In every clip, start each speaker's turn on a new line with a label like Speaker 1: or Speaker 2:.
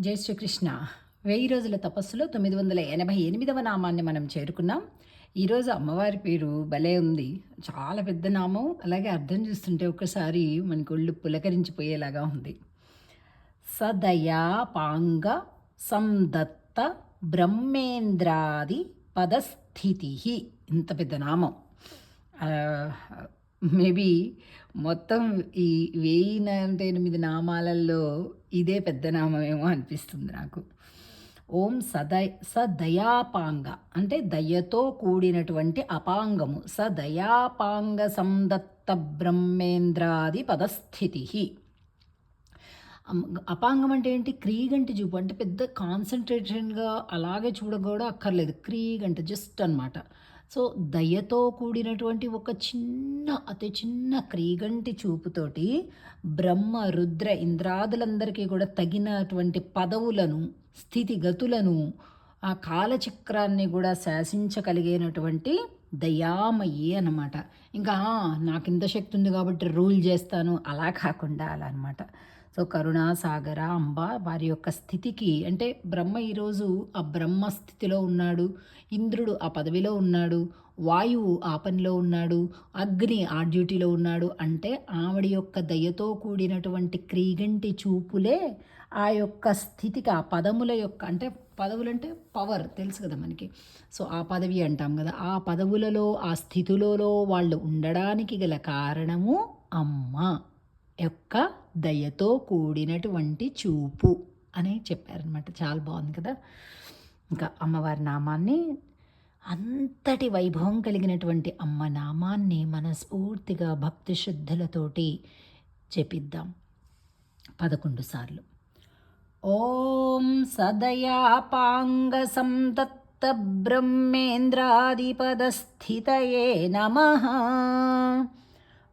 Speaker 1: జై శ్రీకృష్ణ. వెయ్యి రోజుల తపస్సులో తొమ్మిది వందల ఎనభై ఎనిమిదవ నామాన్ని మనం చేరుకున్నాం. ఈరోజు అమ్మవారి పేరు భలే ఉంది. చాలా పెద్ద నామం. అలాగే అర్థం చూస్తుంటే ఒకసారి మనకి ఒళ్ళు పులకరించిపోయేలాగా ఉంది. సదయా పాంగ సందత్త బ్రహ్మేంద్రాది పదస్థితి ఇంత పెద్ద నామం. మేబీ మొత్తం ఈ వెయ్యి అంటే ఎనిమిది నామాలల్లో ఇదే పెద్ద నామమేమో అనిపిస్తుంది నాకు. ఓం సదయ సదయాపాంగ అంటే దయతో కూడినటువంటి అపాంగము. సదయాపాంగ సందత్త బ్రహ్మేంద్రాది పదస్థితి. అపాంగం అంటే ఏంటి? క్రీగంటి చూపు. అంటే పెద్ద కాన్సన్ట్రేషన్గా అలాగే చూడకూడా అక్కర్లేదు. క్రీగంట జస్ట్ అనమాట సో దయతో కూడినటువంటి ఒక చిన్న అతి చిన్న క్రీగంటి చూపుతోటి బ్రహ్మ రుద్ర ఇంద్రాదులందరికీ కూడా తగినటువంటి పదవులను స్థితిగతులను ఆ కాలచక్రాన్ని కూడా శాసించగలిగినటువంటి దయామయ్యి అనమాట ఇంకా నాకు ఇంత శక్తి ఉంది కాబట్టి రూల్ చేస్తాను. అలా కాకుండా అలా అనమాట సో కరుణాసాగర అంబ వారి యొక్క స్థితికి అంటే బ్రహ్మ ఈరోజు ఆ బ్రహ్మ స్థితిలో ఉన్నాడు ఇంద్రుడు ఆ పదవిలో ఉన్నాడు వాయువు ఆ పనిలో ఉన్నాడు అగ్ని ఆ డ్యూటీలో ఉన్నాడు అంటే ఆవిడ యొక్క దయతో కూడినటువంటి క్రీగంటి చూపులే ఆ యొక్క స్థితికి ఆ పదముల యొక్క అంటే పదవులు అంటే పవర్ తెలుసు కదా మనకి. సో ఆ పదవి అంటాం కదా ఆ పదవులలో ఆ స్థితులలో వాళ్ళు ఉండడానికి గల కారణము అమ్మ. యొక్క దయతో కూడినటువంటి చూపు అని చెప్పారనమాట చాలా బాగుంది కదా? ఇంకా అమ్మవారి నామాన్ని అంతటి వైభవం కలిగినటువంటి అమ్మ నామాన్ని మనస్ఫూర్తిగా భక్తి శుద్ధులతోటి చెప్పిద్దాం పదకొండు సార్లు. ఓం సదయాపాంగ సంతత్త బ్రహ్మేంద్రాదిపదస్థితయే నమః.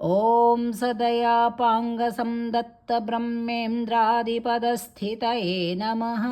Speaker 1: ॐ బ్రహ్మేంద్రాదిపదస్థితయే నమః ఓం సదయాపాంగ సందత్త బ్రహ్మేంద్రాదిపదస్థితయే నమః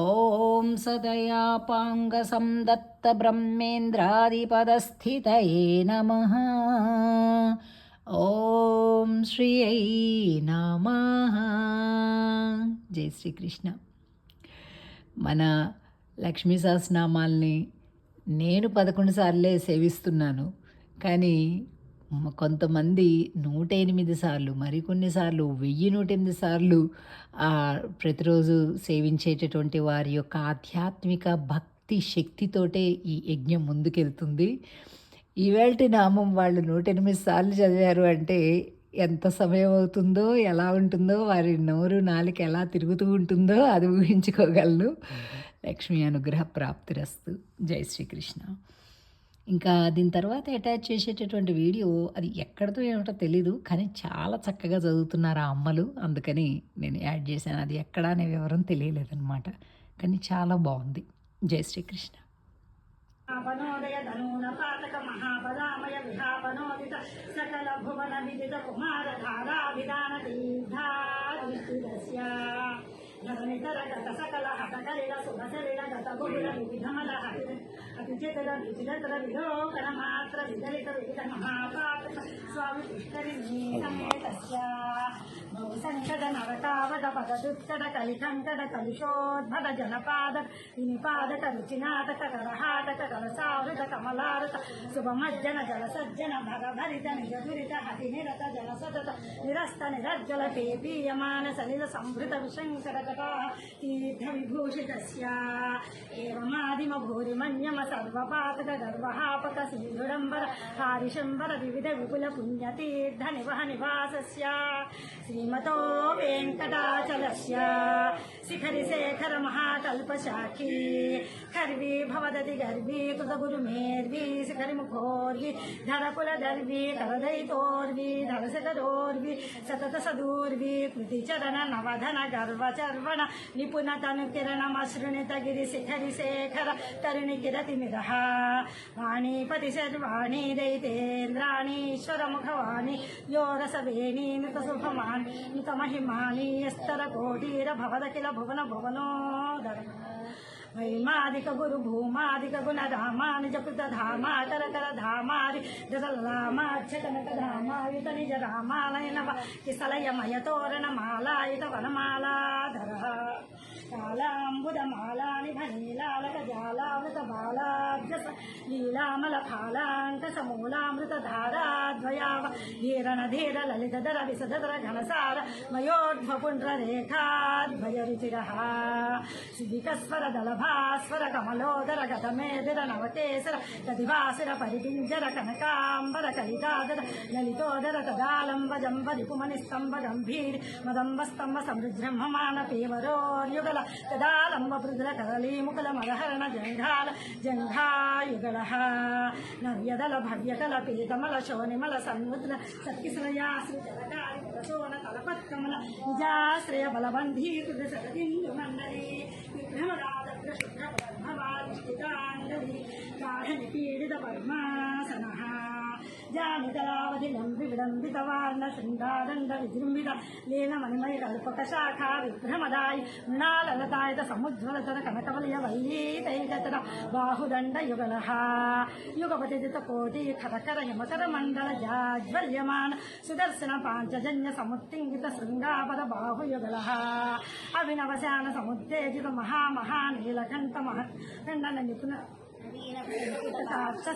Speaker 1: ఓం సదయాపాంగ సందత్త సందత్త నమః ఓం జై శ్రీకృష్ణ మన లక్ష్మీ సహస్రనామాల్ని నేను పదకొండు సార్లే సేవిస్తున్నాను కానీ కొంతమంది నూట ఎనిమిది సార్లు మరికొన్నిసార్లు వెయ్యి నూట ఎనిమిది సార్లు ప్రతిరోజు సేవించేటటువంటి వారి యొక్క ఆధ్యాత్మిక భక్తి శక్తితోటే ఈ యజ్ఞం ముందుకెళ్తుంది. ఈవేళ నామం వాళ్ళు నూట ఎనిమిది సార్లు చదివారు అంటే ఎంత సమయం అవుతుందో ఎలా ఉంటుందో వారి నోరు నాలుక ఎలా తిరుగుతూ ఉంటుందో అది ఊహించుకోగలను. లక్ష్మీ అనుగ్రహ ప్రాప్తిరస్తు. జై శ్రీకృష్ణ. ఇంకా దీని తర్వాత అటాచ్ చేసేటటువంటి వీడియో అది ఎక్కడితో ఏమిటో తెలీదు కానీ చాలా చక్కగా చదువుతున్నారు ఆ అమ్మలు. అందుకని నేను యాడ్ చేశాను. అది ఎక్కడ అనే వివరం తెలియలేదన్నమాట. కానీ చాలా బాగుంది. జై శ్రీకృష్ణ.
Speaker 2: పనోదయ ధనూన పాతక మహాపదామయ విహాపనోదిత సకల భువన విదిత కుమార ధారాభిధాన తీర్థాదిస్య ధరణితర घडवणीचा राजा तसा कला हाताचा रेला सोबाचा रेला जाता गोडीला विविधा मला हात तुझे तर विविध तर विधो करा मात्र विधरे तर निरस्त निरज्जल पेपीयमान सलिल संभृत विशङ्कट तीर्थविभूषितस्य एवमादिमभूरिमन्यम निवह निवास श्रीमत वेकटाचल शिखरी शेखर शिखरिशेखरमहाकल्पशाखी खर्वी भवदति गर्वी कृतगुरुमेर्वी शिखरिमुखोर्वी धरकुलधर्वी सतत सदूर्वी कृति चरण नवधन गर्वचर्व గురు మేర్వీ శిఖరి ముఖోర్వి ధరకుల దర్వి కరదయితోర్వి ధరశకరోర్వి సతత సదూర్వి కృతి చరణ నవధన గర్వ చర్వణ నిపుణ తను కిరణమశృణిత గిరి శిఖరి శేఖర తరుణి కిరతి మిరహ వాణీపతి శర్వాణి దైతేంద్రాణీశ్వర ముఖవాణి యో రసవేణీ నృత శుభమాన్ నృత మహిమాని యస్తర కోటీర భవద కిల భువన భువనోదర వైమాదిక గురు భూమాదిక గుణ రామానుజ కృత ధామా కర ధామారి జల రామాచ ధామాయుత నిజ రామాలయ నవ కిసలయమయ తోరణ మాలాయుత వనమాలాధర కాళాంబుదమాలాని భనీలాలక జాలామృత బాలాభ్యస లీలామల ఫాలాంక సమూలామృత ధారాద్వయావ ధీరణ ధీర లలితధర విసధర ఘనసార మయోర్ధ్వ పుండ్ర రేఖాద్వయ రుచిర శిఖికస్వర దళభాస్వర కమలోదర గతమేదిర నవకేసర గదివాసిర పరిపింజర కనకాంబర కలితాదర తదాలంబ పృథుల కరళీ ముకుల మదహరణ జంఘాల జంఘాయుగల నవ్యదల భవ్యకల పీతమల శోనిమల సన్ముద్ర సత్కిసలయాశ్రి జలకారి తలపత్కమల నిజాశ్రయ బలబంధీకృత సరదిందు మండలి విభ్రమరాధగ్ర శుభ్ర పద్మవాదిష్టితాంగలి గాఢ పీడిత పద్మాసన. జామితరావధి లంబి విడంబిత వార్ణ శృంగాదండ విజృంభిత లీన మణిమయ కల్పక శాఖ విభ్రమదాయి మృణాలలతాయత సముజ్వలతర కనకవలయ వైలీతైకతర బాహుదండ యుగల యుగపతిత కోటి ఖరకర యమకర మండల జాజ్వల్యమాన సుదర్శన పాంచజన్య సముత్తింగిత శృంగాపద బాహుయుగల అభినవశాన సముత్తేజిత మహామహా నీలకంఠ మహఖండన నిపుణ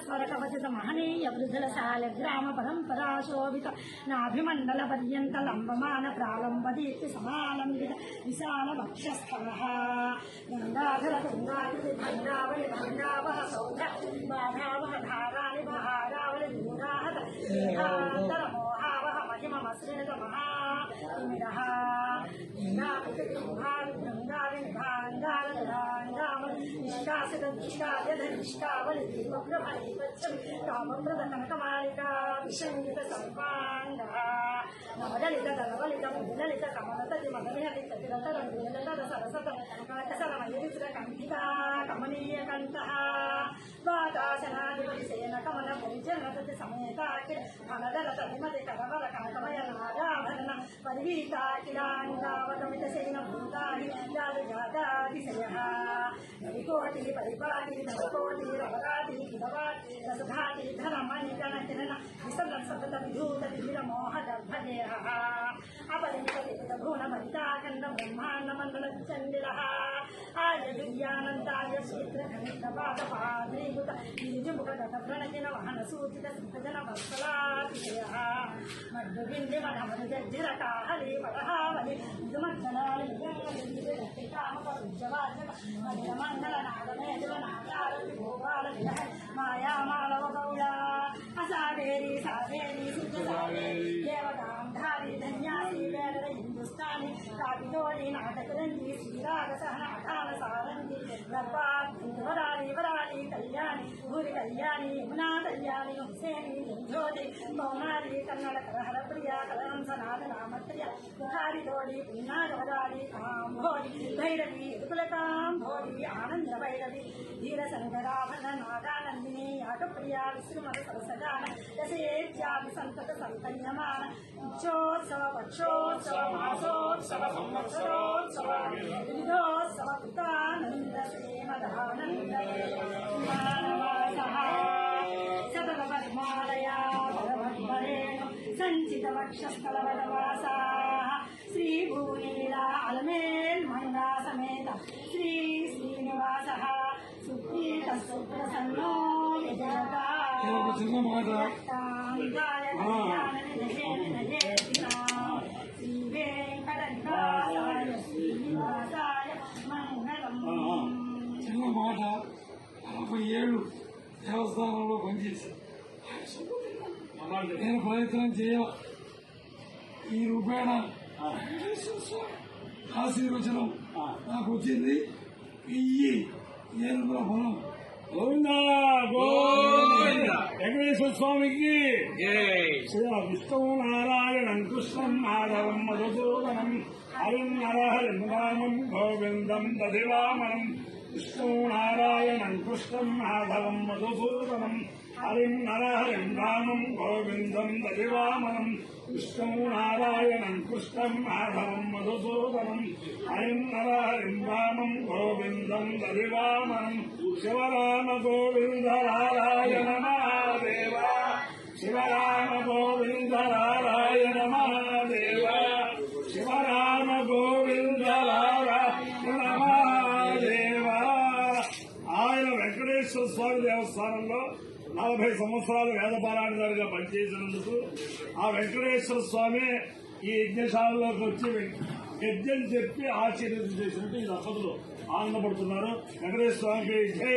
Speaker 2: స్వరకవచిత మహనీయ వృధులశాల గ్రామ పరంపరా శోభిత నాభిమండల పర్యంత లంబమాన ప్రారంభ దీప్తి సమాలంబిత విశాల వక్షస్థల గంగాధర గంగాధరి భంగావళి భంగావహ సౌధ బాధావహ ధారాణి మహారావళి దూరాహత దేహాంతర మోహావహ మహిమ మశ్రిత మహా నిష్కాసిత నిష్కాయధ నిష్కావళి దీపప్రభి వచ్చం కామప్రద విషంగిత సర్వాంగ నవదలిత దళవలిత ముదలిత కమలతది మదనిహలిత తిరతర నీలతర సరసత కనకసర మయూర కంఠిత కమనీయ కంఠ వాతాసనాధిపతి సేన కమల ఫలదల తదిమతి కరవర కనకమయ నాగాభరణ పరివీతాకిలాంగావగమిత సేన భూతాని జాలు జాతాతిశయ పరిపాటి నవకోటి రవరాటి కిలవాటి రసధాటి ధనమణి గణ కిరణ విసల సతత విధూత వివిధ మోహ గర్భదేహ. అపరిమిత వివిధ భూన భరితాఖండ బ్రహ్మాండ మండల చండిల ఆర్య దివ్యానందాయ క్షేత్ర వహన సూచిత సింహజన వత్సలాతిశయ మడ్డు కళ్యాణి యమునా కళ్యాణి వంశేణి జ్యోతి పౌనారి కన్నడ కలహర ప్రియ కలహంస నాథ రామప్రియ కుహారి తోడి పుణ్యాగవరాలి కాంభోడి భైరవి ఎదుకుల కాంభోడి ఆనంద భైరవి ధీర సంగరాభరణ నాగానందిని యాగప్రియ విశ్రుమత సరసగాన దశేత్యాది సంతత సంతన్యమాన ఉచ్చోత్సవ పక్షోత్సవ మాసోత్సవ సంవత్సరోత్సవ వివిధోత్సవ కృతానంద శ్రీమదానంద వక్షస్థలవదవాసా శ్రీ శ్రీనివాస సుప్రీత సుప్రసన్నో విజయతా
Speaker 3: ఒక చిన్న మాట చిన్న మాట నలభై ఏళ్ళు దేవస్థానంలో పనిచేసి నేను ప్రయత్నం చేయాలి ఈ రూపేణ ఆశీర్వచనం నాకు వచ్చింది వెయ్యి ఏనుగుల ఫలం
Speaker 4: గోవిందా! గోవింద! వెంకటేశ్వర స్వామికి విష్ణు నారాయణం కృష్ణం మాధవం మధుసూదనం హరిం నరహరిం రామం గోవిందం దధివామనం విష్ణు నారాయణం కృష్ణం మాధవం మధుసూదనం హరిం నరహరిం రామం గోవిందం దరివామనం కృష్ణం నారాయణం కృష్ణం మాధవం మధుసూదనం. హరిం నరహరిం రామం గోవిందం దరివామనం శివరామ గోవింద నారాయణ మహాదేవ. శివరామ గోవింద నారాయణ మహాదేవ. శివరామ గోవింద నారాయణ మహాదేవ. ఆయన వెంకటేశ్వర స్వామి దేవస్థానంలో నలభై సంవత్సరాలు వేదపారాయణగా పనిచేసినందుకు ఆ వెంకటేశ్వర స్వామి ఈ యజ్ఞశాలలోకి వచ్చి యజ్ఞం చెప్పి ఆశీర్వదం చేసినట్టు ఈ దంపతులు ఆనందపడుతున్నారు. వెంకటేశ్వర స్వామికి జై!